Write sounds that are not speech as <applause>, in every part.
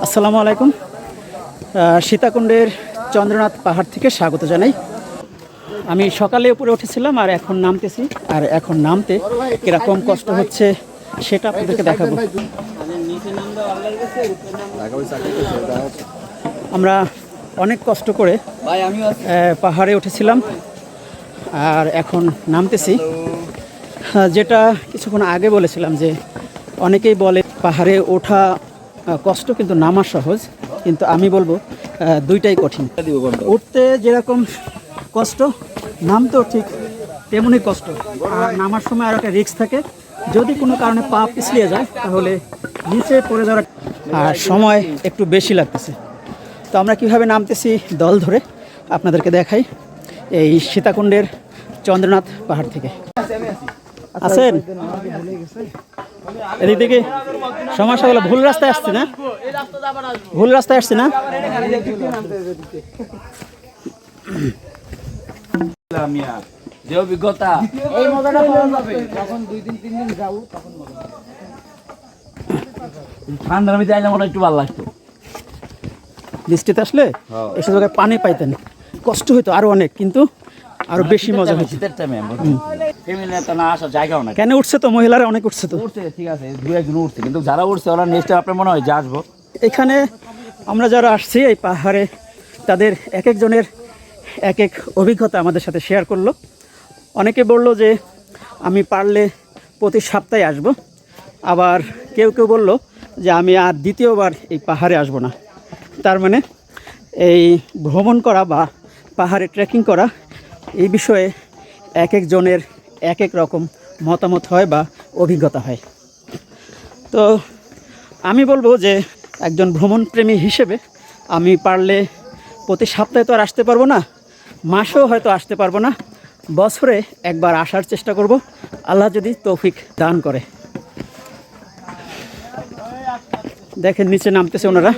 আসসালামু আলাইকুম। সীতাকুণ্ডের চন্দ্রনাথ পাহাড় থেকে স্বাগত জানাই। আমি সকালে উপরে উঠেছিলাম আর এখন নামতেছি, আর এখন নামতে কীরকম কষ্ট হচ্ছে সেটা আপনাদেরকে দেখাবো। আমরা অনেক কষ্ট করে পাহাড়ে উঠেছিলাম, আর এখন নামতেছি। যেটা কিছুক্ষণ আগে বলেছিলাম যে, অনেকেই বলে পাহাড়ে ওঠা কষ্ট কিন্তু নামা সহজ কিন্তু আমি বলব দুইটাই কঠিন উঠতে যেরকম কষ্ট নামতেও ঠিক তেমনই কষ্ট আর নামার সময় আর একটা রিস্ক থাকে যদি কোনো কারণে পা পিছলিয়ে যায় তাহলে নিচে পড়ে যাওয়ার আর সময় একটু বেশি লাগতেছে তো আমরা কীভাবে নামতেছি দল ধরে আপনাদেরকে দেখাই এই সীতাকুণ্ডের চন্দ্রনাথ পাহাড় থেকে আছেন এদিক থেকে সমস্যা হলো ভুল রাস্তায় আসছে না? ভুল রাস্তায় আসছে না? যে অভিজ্ঞতা এই মজাটা পাওয়া যাবে। যখন দুই দিন তিন দিন যাব তখন ঠান্ডার মধ্যে আইলে মনে হয় একটু ভালো লাগতো। বৃষ্টিতে আসলে এসব জায়গায় পানি পাইতেন। কষ্ট হইতো আরও অনেক কিন্তু আরও বেশি মজা হইতো শীতের টাইমে ফ্যামিলি তো না আসার জায়গাও না কেন উঠছে তো? মহিলারা অনেক উঠছে তো। উঠছে ঠিক আছে দু একজন উঠছে কিন্তু যারা উঠছে ওরা নেক্সট আপনার মনে হয় যে আসব। এখানে আমরা যারা আসছি এই পাহাড়ে তাদের এক একজনের এক এক অভিজ্ঞতা আমাদের সাথে শেয়ার করল। অনেকে বলল যে আমি পারলে প্রতি সপ্তাহে আসব। আবার কেউ কেউ বলল যে আমি আর দ্বিতীয়বার এই পাহাড়ে আসব না। তার মানে এই ভ্রমণ করা বা পাহাড়ে ট্রেকিং করা এই বিষয়ে এক একজনের এক এক রকম মতামত হয় বা অভিজ্ঞতা হয়। তো আমি বলব যে একজন ভ্রমণপ্রেমী হিসেবে আমি পারলে প্রতি সপ্তাহে তো আর আসতে পারব না, মাসেও হয়তো আসতে পারব না, বছরে একবার আসার চেষ্টা করব। আল্লাহ যদি তৌফিক দান করে। দেখেন নিচে নামতেছে ওনারা।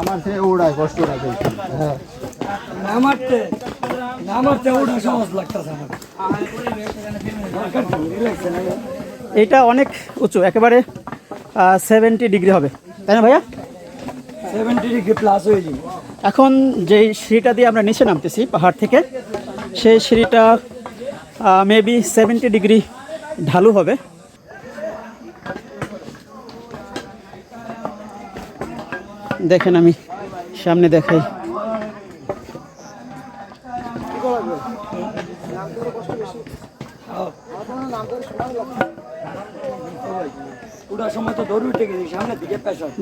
আমার সে ওড়ায় কষ্ট লাগে নামারতে নামারতে ওড়া সহজ লাগতেছে আমার। এটা অনেক উঁচু একেবারে সেভেন্টি ডিগ্রি হবে। তাই না ভাইয়া? সেভেন্টি ডিগ্রি প্লাস হয়ে যাবে। এখন যেই সিঁড়িটা দিয়ে আমরা নিচে নামতেছি পাহাড় থেকে সেই সিঁড়িটা মেবি সেভেন্টি ডিগ্রি ঢালু হবে। দেখেন আমি, সামনে দেখাই।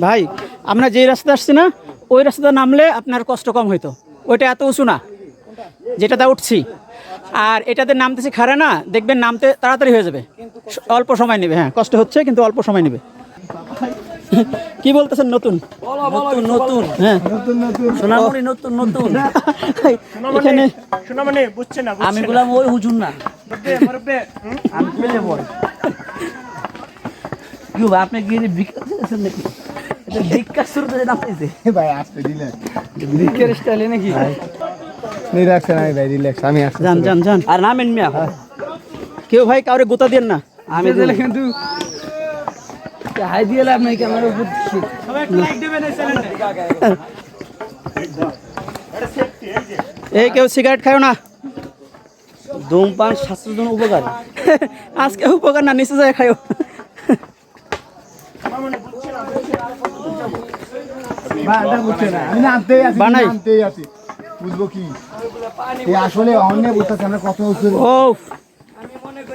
ভাই, আমরা যেই রাস্তা আসছি না, ওই রাস্তাটা নামলে আপনার কষ্ট কম হইতো। ওইটা এত উঁচু না, যেটাতে উঠছি। আর এটাতে নামতেছি খারে না, দেখবেন নামতে তাড়াতাড়ি হয়ে যাবে। অল্প সময় নেবে হ্যাঁ কষ্ট হচ্ছে, কিন্তু অল্প সময় নেবে। <laughs> কি বলতেছেন নতুন? নতুন নতুন। হ্যাঁ। সোনামণি নতুন নতুন। এখানে বুঝছে না আমি বললাম ওই হুজুর না। আমি পেলে বল কি হবে, আপনি গিয়ে নাকি? এটা ভিক্ষা ভাই আসতে দিলে। স্টাইলে নাকি? রিল্যাক্স নাই ভাই রিল্যাক্স আমি আসতে যান যান যান। আর নামেন মিয়া। কেউ ভাই কাউরে গোতা দেন না। আমি দিলে কিন্তু হাই দিয়ে লাভ নাই ক্যামেরা উপর দিচ্ছি। সবাই একটু লাইক দেবেন এই কেউ সিগারেট খায় না। ধূমপান স্বাস্থ্যের জন্য উপকার। <laughs> আজকে উপকার না নিচে যায় খায়ও বুঝছে না। আমি নামতেই আছি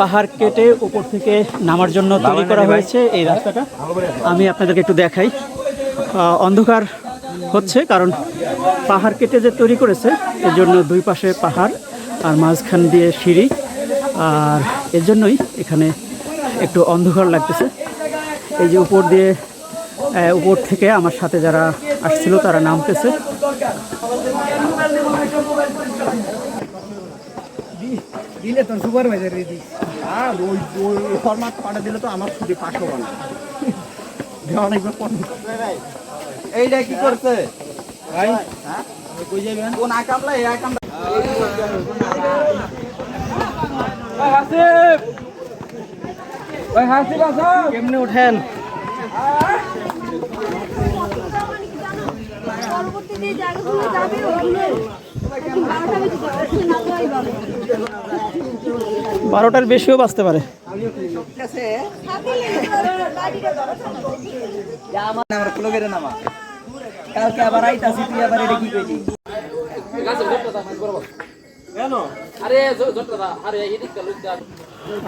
পাহাড় কেটে উপর থেকে নামার জন্য তৈরি করা হয়েছে এই রাস্তাটা। আমি আপনাদেরকে একটু দেখাই। অন্ধকার হচ্ছে কারণ পাহাড় কেটে যে তৈরি করেছে এর জন্য দুই পাশে পাহাড় আর মাঝখান দিয়ে সিঁড়ি। আর এর জন্যই এখানে একটু অন্ধকার লাগতেছে। এই যে উপর দিয়ে উপর থেকে আমার সাথে যারা আসছিল তারা নামতেছে। দিলে তোর সুপারভাইজার দিদি। আর ওই ওই ফরম্যাট পাঠা দিলে তো আমার ছুটি পাঁচশো বানা অনেকবার এইটা কি করছে? ভাই কই যাবেন? কোন আকামলা এই আকামলা ভাই হাসিব ভাই হাসিব আসো। কেমনে উঠেন? পরবর্তী যে জায়গাগুলো যাবে ওগুলো বারোটা যাবে না তো এইভাবে বারোটার বেশিও বাঁচতে পারে।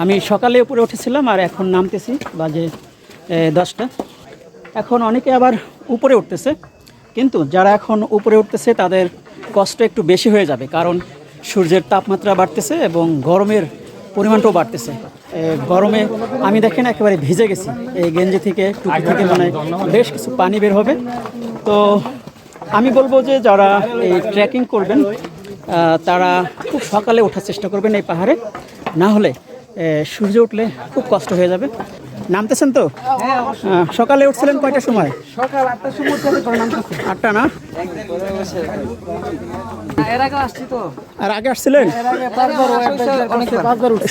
আমি সকালে উপরে উঠেছিলাম আর এখন নামতেছি বাজে দশটা। এখন অনেকে আবার উপরে উঠতেছে, কিন্তু যারা এখন উপরে উঠতেছে তাদের কষ্ট একটু বেশি হয়ে যাবে, কারণ সূর্যের তাপমাত্রা বাড়তেছে এবং গরমের পরিমাণটাও বাড়তেছে। গরমে আমি দেখেন একেবারে ভিজে গেছি। এই গেঞ্জি থেকে, টুপি থেকে মানে বেশ কিছু পানি বের হবে। তো আমি বলব যে যারা এই ট্রেকিং করবেন তারা খুব সকালে ওঠার চেষ্টা করবেন এই পাহাড়ে। না হলে সূর্য উঠলে খুব কষ্ট হয়ে যাবে। নামতেছেন তো? সকালে উঠছিলেন কয়টার সময়? সকাল আটটার সময় আটটা না? এর আগে আসছি তো। আর আগে আসছিলেন?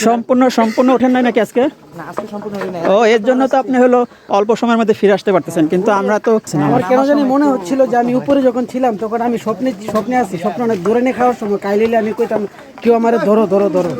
সম্পূর্ণ সম্পূর্ণ ওঠেন নাই নাকি আজকে? না আজকে সম্পূর্ণ হই না ও এর জন্য তো আপনি হলো অল্প সময়ের মধ্যে ফিরে আসতে পারতেছেন কিন্তু আমরা তো আমার কেন জানি মনে হচ্ছিল যে আমি উপরে যখন ছিলাম তখন আমি স্বপ্নে স্বপ্নে আছি স্বপ্ন অনেক দূরে নিয়ে খাওয়ার সময়। কাইলে আমি কইতাম কেউ আমার ধরো ধরো ধরো।